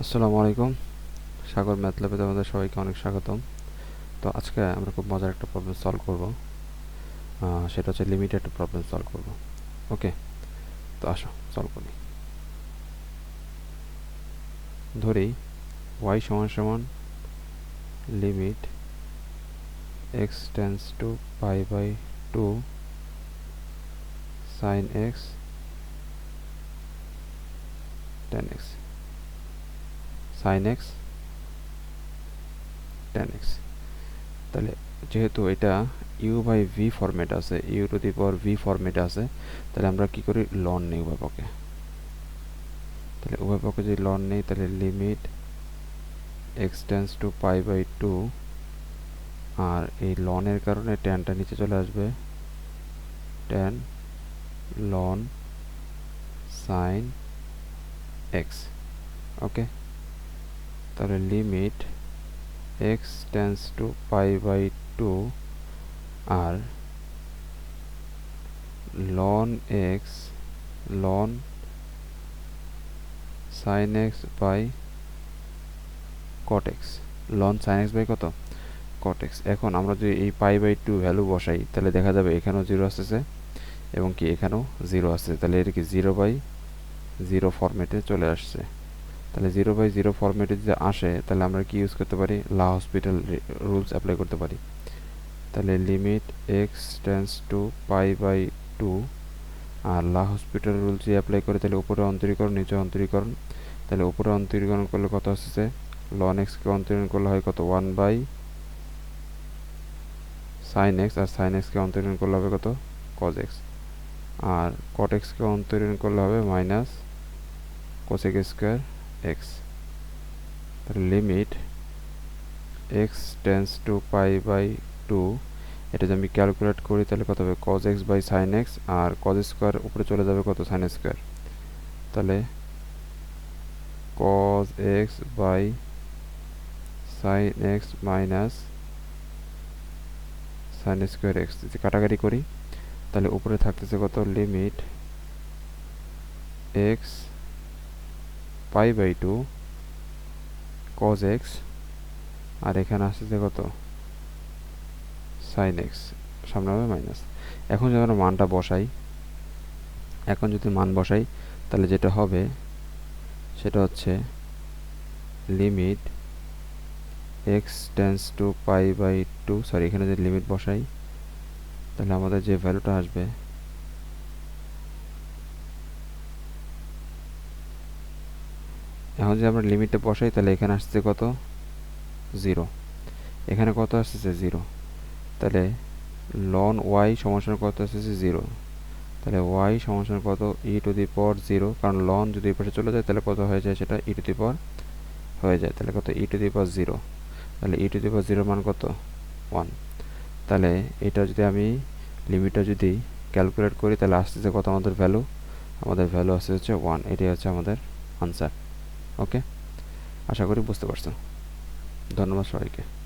আসসালামু আলাইকুম। সাগর ম্যাথ ল্যাবে তোমাদের সবাইকে অনেক স্বাগতম। তো আজকে আমরা খুব মজার একটা প্রবলেম সলভ করব। সেটা হচ্ছে লিমিটেড প্রবলেম সলভ করব। ওকে তো আসো সলভ করি। ধরি y সমান সমান limit x tends to pi by two sine x tan x sine x tan x তাহলে যেহেতু এটা ইউ বাই ভি ফরম্যাট আছে U to the power V format আছে, তাহলে আমরা কি করি? লন নেই উভয় পক্ষে তাহলে উভয় পক্ষে যদি লন নেই, তাহলে limit x tends to pi by two আর এই লনের কারণে ট্যানটা নিচে চলে আসবে। Tan ln sine x okay তাহলে limit x tends to pi by two R ln x ln sine x by cot x ln sine x by কত? Cot x এখন আমরা যদি এই পাই বাই টু ভ্যালু বসাই, তাহলে দেখা যাবে এখানেও জিরো আসতেছে এবং কি এখানেও জিরো আসছে তাহলে এটা কি জিরো বাই জিরো ফরম্যাটে চলে আসছে। তাহলে জিরো বাই জিরো ফরম্যাটে যদি আসে, তাহলে আমরা কি ইউজ করতে পারি? লা হসপিটাল রুলস অ্যাপ্লাই করতে পারি। তাহলে limit x tends to pi by two R L'Hospital rules যদি অ্যাপ্লাই করে, তাহলে উপরে অন্তরীকরণ, নিচে অন্তরীকরণ। তাহলে উপরে অন্তরীকরণ করলে কত আসছে লন এক্সকে অন্তরীকরণ করলে হয় কত? ওয়ান বাই সাইন এক্স আর সাইন এক্সকে অন্তরীকরণ করলে হবে কত? কজ এক্স আর কট এক্সকে অন্তরীকরণ করলে হবে মাইনাস কোসেক স্কোয়ার এক্স তাহলে limit x tends to pi by two এটা যদি আমি ক্যালকুলেট করি, তাহলে কত হবে? Cos x by sine x R cos square উপরে চলে যাবে কত? সাইন স্কোয়ার তাহলে cos x by sine x minus sine square x যদি কাটাকাটি করি, তাহলে উপরে থাকতেছে কত? Limit x pi by two cos x আর এখানে আসতেছে কত? সাইন এক্স সামনে হবে মাইনাস এখন যদি আমরা মানটা বসাই, এখন যদি মান বসাই, তাহলে যেটা হবে, সেটা হচ্ছে limit x tends to pi by two sorry এখানে যদি লিমিট বসাই, তাহলে আমাদের যে ভ্যালুটা আসবে এখন যদি আমরা লিমিটটা বসাই, তাহলে এখানে আসছে কত? জিরো এখানে কত আসতেছে? জিরো তাহলে লন ওয়াই সমান কত আসতেছে? জিরো তাহলে ওয়াই সমান কত? ই টু দি পর জিরো কারণ লন যদি এই পাশে চলে যায়, তাহলে কত হয়ে যায় সেটা ই টু দি পর হয়ে যায়। তাহলে কত? ই টু দি পর জিরো তাহলে ই টু দি পাওয়ার জিরো মান কত? ওয়ান তাহলে এটা যদি আমি লিমিটটা যদি ক্যালকুলেট করি, তাহলে আসতেছে কত? আমাদের ভ্যালু আমাদের ভ্যালু আসতে হচ্ছে ওয়ান এটাই হচ্ছে আমাদের আনসার ওকে? আশা করি বুঝতে পারছ ধন্যবাদ সবাইকে।